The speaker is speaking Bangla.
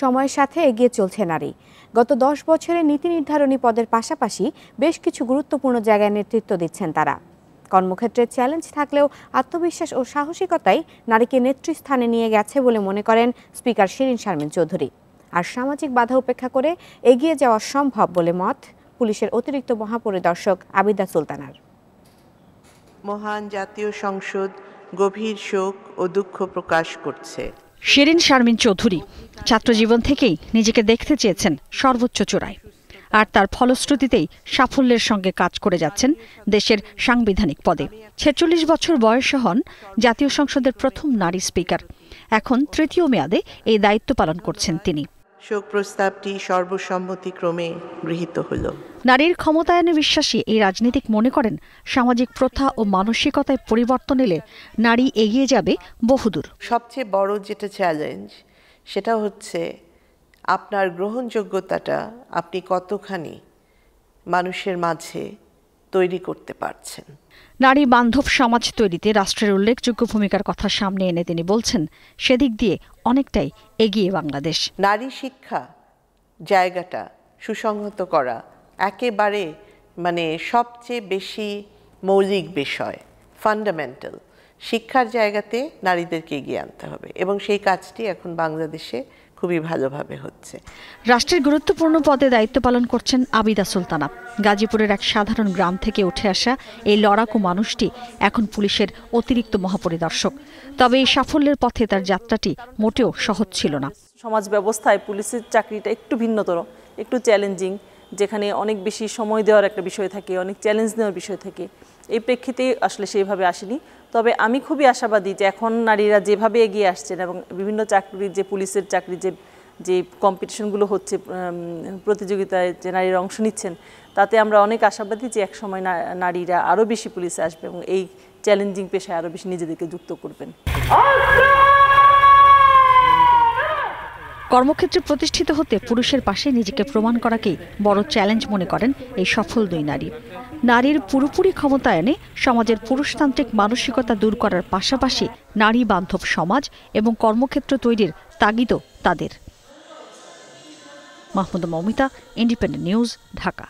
সময়ের সাথে এগিয়ে চলছে নারী। গত দশ বছরে নীতি নির্ধারণী পদের পাশাপাশি বেশ কিছু গুরুত্বপূর্ণ জায়গায় নেতৃত্ব দিচ্ছেন তারা। কর্মক্ষেত্রে চ্যালেঞ্জ থাকলেও আত্মবিশ্বাস ও সাহসিকতাই নারীকে নেতৃস্থানে নিয়ে গেছে বলে মনে করেন স্পিকার শিরিন শারমিন চৌধুরী। আর সামাজিক বাধা উপেক্ষা করে এগিয়ে যাওয়া সম্ভব বলে মত পুলিশের অতিরিক্ত মহাপরিদর্শক আবিদা সুলতানার। মহান জাতীয় সংসদ গভীর শোক ও দুঃখ প্রকাশ করছে। শিরিন শারমিন চৌধুরী। ছাত্রজীবন থেকেই নিজেকে দেখতে চেয়েছেন সর্বোচ্চ চূড়ায়। আর তার ফলশ্রুতিতেই সাফল্যের সঙ্গে কাজ করে যাচ্ছেন দেশের সাংবিধানিক পদে। ছেচল্লিশ বছর বয়সে হন জাতীয় সংসদের প্রথম নারী স্পিকার। এখন তৃতীয় মেয়াদে এই দায়িত্ব পালন করছেন তিনি। শোক প্রস্তাবটি সর্বসম্মতিক্রমে গৃহীত হল। নারীর ক্ষমতায়নে বিশ্বাসী এই রাজনীতিক মনে করেন সামাজিক প্রথা ও মানসিকতায় পরিবর্তন এলে নারী এগিয়ে যাবে বহুদূর। সবচেয়ে বড় যেটা চ্যালেঞ্জ সেটা হচ্ছে আপনার গ্রহণযোগ্যতাটা আপনি কতখানি মানুষের মাঝে তৈরি করতে পারছেন। নারী বান্ধব সমাজ তৈরিতে রাষ্ট্রের উল্লেখযোগ্য ভূমিকার কথা সামনে এনে তিনি বলছেন সেদিক দিয়ে অনেকটাই এগিয়ে বাংলাদেশ। নারী শিক্ষা জায়গাটা সুসংহত করা একেবারে মানে সবচেয়ে বেশি মৌলিক বিষয় ফান্ডামেন্টাল শিক্ষার জায়গাতে নারীদেরকে এগিয়ে আনতে হবে এবং সেই কাজটি এখন বাংলাদেশে খুবই ভালোভাবে হচ্ছে। রাষ্ট্রের গুরুত্বপূর্ণ পদে দায়িত্ব পালন করছেন আবিদা সুলতানা। গাজীপুরের এক সাধারণ গ্রাম থেকে উঠে আসা এই লড়াকু মানুষটি এখন পুলিশের অতিরিক্ত মহাপরিদর্শক। তবে এই সাফল্যের পথে তার যাত্রাটি মোটেও সহজ ছিল না। সমাজ ব্যবস্থায় পুলিশের চাকরিটা একটু ভিন্নতর একটু চ্যালেঞ্জিং যেখানে অনেক বেশি সময় দেওয়ার একটা বিষয় থাকে অনেক চ্যালেঞ্জ নেওয়ার বিষয় থাকে। এই প্রেক্ষিতে আসলে সেইভাবে আসেনি। তবে আমি খুবই আশাবাদী যে এখন নারীরা যেভাবে এগিয়ে আসছেন এবং বিভিন্ন চাকরির যে পুলিশের চাকরি যে যে কম্পিটিশনগুলো হচ্ছে প্রতিযোগিতায় যে নারীরা অংশ নিচ্ছেন, তাতে আমরা অনেক আশাবাদী যে একসময় নারীরা আরও বেশি পুলিশে আসবে এবং এই চ্যালেঞ্জিং পেশায় আরও বেশি নিজেদেরকে যুক্ত করবেন। কর্মক্ষেত্রে প্রতিষ্ঠিত হতে পুরুষের পাশে নিজেকে প্রমাণ করাকেই বড় চ্যালেঞ্জ মনে করেন এই সফল দুই নারী। নারীর পুরোপুরি ক্ষমতায়নে সমাজের পুরুষতান্ত্রিক মানসিকতা দূর করার পাশাপাশি নারী বান্ধব সমাজ এবং কর্মক্ষেত্র তৈরির তাগিদও তাদের। Mahmuda Momita Independent News Dhaka.